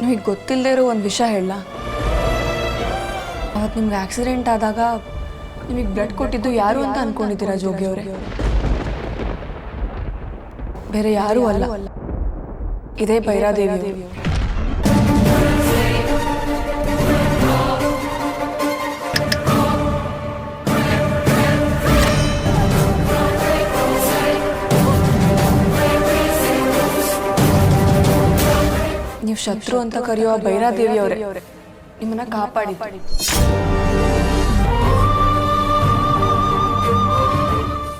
ನಿಮಗೆ ಗೊತ್ತಿಲ್ಲದೆ ಇರೋ ಒಂದು ವಿಷಯ ಹೇಳ. ಅವತ್ತು ನಿಮ್ಗೆ ಆಕ್ಸಿಡೆಂಟ್ ಆದಾಗ ನಿಮಗೆ ಬ್ಲಡ್ ಕೊಟ್ಟಿದ್ದು ಯಾರು ಅಂತ ಅನ್ಕೊಂಡಿದ್ದೀರಾ ಜೋಗಿ ಅವರೇ? ಬೇರೆ ಯಾರೂ ಅಲ್ಲ. ಇದೇ ಭೈರಾದೇವಿ ನೀವು ಶತ್ರು ಅಂತ ಕರೆಯುವ ಭೈರಾದೇವಿ ಅವರೇ ನಿಮ್ಮನ್ನ ಕಾಪಾಡಿ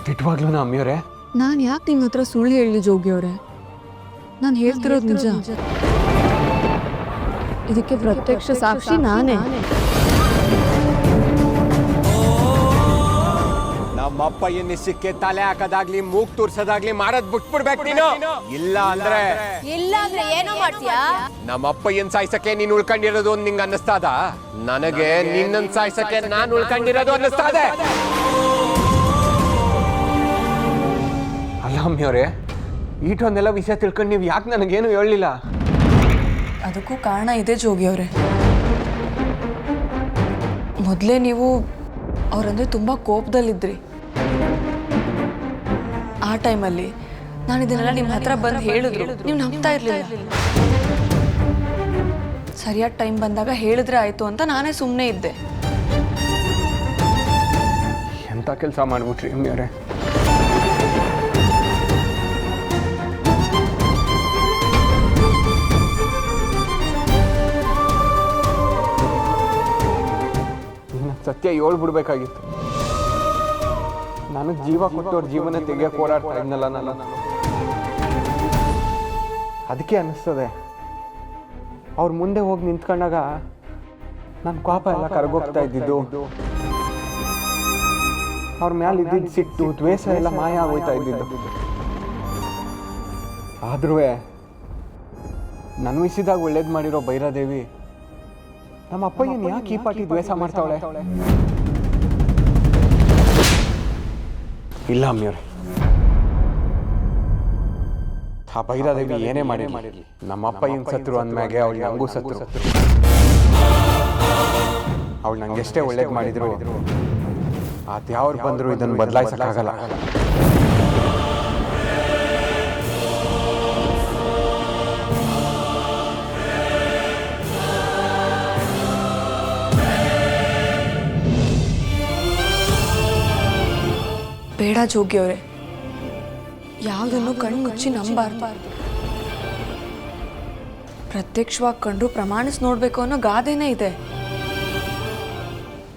ತಿಟ್ಟವಾಗ್ಲೂ ನಾ ಅಮ್ಮಿಯವರೇ? ನಾನು ಯಾಕೆ ನಿಮ್ಮ ಹತ್ರ ಸುಳ್ಳು ಹೇಳಿ ಜೋಗಿ ಅವರೇ ನಾನು ಹೇಳ್ತಿರೋದು ನಿಜ. ಇದಕ್ಕೆ ಪ್ರತ್ಯಕ್ಷ ಸಾಕ್ಷಿ ನಾನೇ. ನಮ್ಮಪ್ಪ ಸಿಕ್ಕೆ ತಲೆ ಹಾಕೋದಾಗ್ಲಿ ಮೂಗ್ ತೋರ್ಸೋದಾಗ್ಲಿ ಮಾರದ್ ಬಿಟ್ಬಿಡ್ಬೇಕು ನೀನು. ಇಲ್ಲ ಅಂದ್ರೆ ಇಲ್ಲ ಅಂದ್ರೆ ಏನೋ ಮಾಡ್ತೀಯಾ? ನಮ್ಮಪ್ಪ ಏನ್ ಸಾಯ್ಸಕ್ಕೆ ನೀನ್ ಉಳ್ಕೊಂಡಿರೋದು ಅಂತ ನಿಂಗೆ ಅನ್ನಿಸ್ತಾದ? ನನಗೆ ನಿನ್ನನ್ ಸಾಯ್ಸಕ್ಕೆ ನಾನ್ ಉಳ್ಕೊಂಡಿರೋದು ಅನ್ನಿಸ್ತಾದೆ. ಅಲ್ಲ ಅಮ್ಮಿಯವರೇ ಈಟೊಂದೆಲ್ಲ ವಿಷಯ ತಿಳ್ಕೊಂಡು ನೀವು ಯಾಕೆ ನನಗೇನು ಹೇಳಲಿಲ್ಲ? ಅದಕ್ಕೂ ಕಾರಣ ಇದೆ ಜೋಗಿ ಅವರೇ. ಮೊದಲೇ ನೀವು ಅವರಂದ್ರೆ ತುಂಬ ಕೋಪದಲ್ಲಿದ್ರಿ. ಆ ಟೈಮಲ್ಲಿ ನಾನು ಇದನ್ನೆಲ್ಲ ನಿಮ್ಮ ಹತ್ರ ಬಂದು ಹೇಳಿದ್ರು. ನೀವು ನಂಬ್ತಾ ಇರಲಿಲ್ಲ. ಸರಿಯಾದ ಟೈಮ್ ಬಂದಾಗ ಹೇಳಿದ್ರೆ ಆಯ್ತು ಅಂತ ನಾನೇ ಸುಮ್ಮನೆ ಇದ್ದೆ. ಎಂಥ ಕೆಲಸ ಮಾಡ್ಬಿಟ್ರಿ ಅವರೇ ಸತ್ಯ ಹೇಳ್ಬಿಡ್ಬೇಕಾಗಿತ್ತು ನನಗೆ ಜೀವ ಕೊಟ್ಟವ್ರ ಜೀವನ ತೆಗೆಯಕ್ಕೆ ಓಡಾಡ್ತಾ ಇದ್ನಲ್ಲ ನಾನು. ಅದಕ್ಕೆ ಅನ್ನಿಸ್ತದೆ, ಅವ್ರ ಮುಂದೆ ಹೋಗಿ ನಿಂತ್ಕೊಂಡಾಗ ನನ್ನ ಕೋಪ ಎಲ್ಲ ಕರ್ಗೋಗ್ತಾ ಇದ್ದಿದ್ದು. ಅವ್ರ ಮ್ಯಾಲ ಇದ್ದಿದ್ದು ಸಿಟ್ಟು, ದ್ವೇಷ ಎಲ್ಲ ಮಾಯ ಆಗೋಯ್ತಾ ಇದ್ದಿದ್ದು. ಆದ್ರೂ ನನ್ನ ವಿಷಯದಾಗ ಒಳ್ಳೇದು ಮಾಡಿರೋ ಭೈರಾದೇವಿ ನಮ್ಮ ಅಪ್ಪ ಏನ್ ಯಾಕೆ ಈ ಪಾಟಿ ದ್ವೇಷ ಮಾಡ್ತಾವಳೆ? ಇಲ್ಲ ಅಮ್ಮಿಯವ್ರೆ. ಆ ಬೈರಾದೇವಿ ಏನೇ ಮಾಡಿ ನಮ್ಮ ಅಪ್ಪ ಹಿಂಗ್ ಸತ್ರು ಅಂದ್ಮ್ಯಾಗೆ ಅವಳು ನಂಗೂ ಸತ್ರು. ಅವಳು ನಂಗೆ ಎಷ್ಟೇ ಒಳ್ಳೇದು ಮಾಡಿದ್ರು ಅದ್ಯಾವ್ರು ಬಂದ್ರು ಇದನ್ನು ಬದಲಾಯಿಸಕ್ಕಾಗಲ್ಲ. ಬೇಡ ಜೋಗಿ ಅವರೇ ಯಾವುದನ್ನು ಕಣ್ಣು ಮುಚ್ಚಿ ನಂಬಾರ್ಬಾರ್ದು ಪ್ರತ್ಯಕ್ಷವಾಗಿ ಕಂಡು ಪ್ರಮಾಣಿಸಿ ನೋಡಬೇಕು ಅನ್ನೋ ಗಾದೆನೇ ಇದೆ.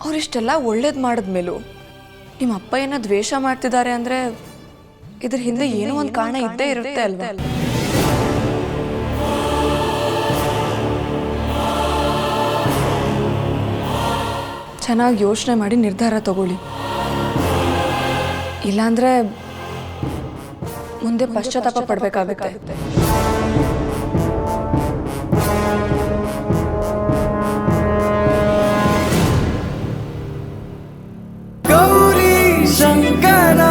ಅವರಿಷ್ಟೆಲ್ಲ ಒಳ್ಳೇದು ಮಾಡಿದ್ಮೇಲೂ ನಿಮ್ಮ ಅಪ್ಪ ಏನೋ ದ್ವೇಷ ಮಾಡ್ತಿದ್ದಾರೆ ಅಂದರೆ ಇದ್ರ ಹಿಂದೆ ಏನೋ ಒಂದು ಕಾರಣ ಇದ್ದೇ ಇರುತ್ತೆ ಅಲ್ವಾ? ಚೆನ್ನಾಗಿ ಯೋಚನೆ ಮಾಡಿ ನಿರ್ಧಾರ ತಗೊಳ್ಳಿ. ಇಲ್ಲಾಂದ್ರೆ ಮುಂದೆ ಪಶ್ಚಾತ್ತಾಪ ಪಡಬೇಕಾಗುತ್ತೆ. ಗೌರಿ ಶಂಕರ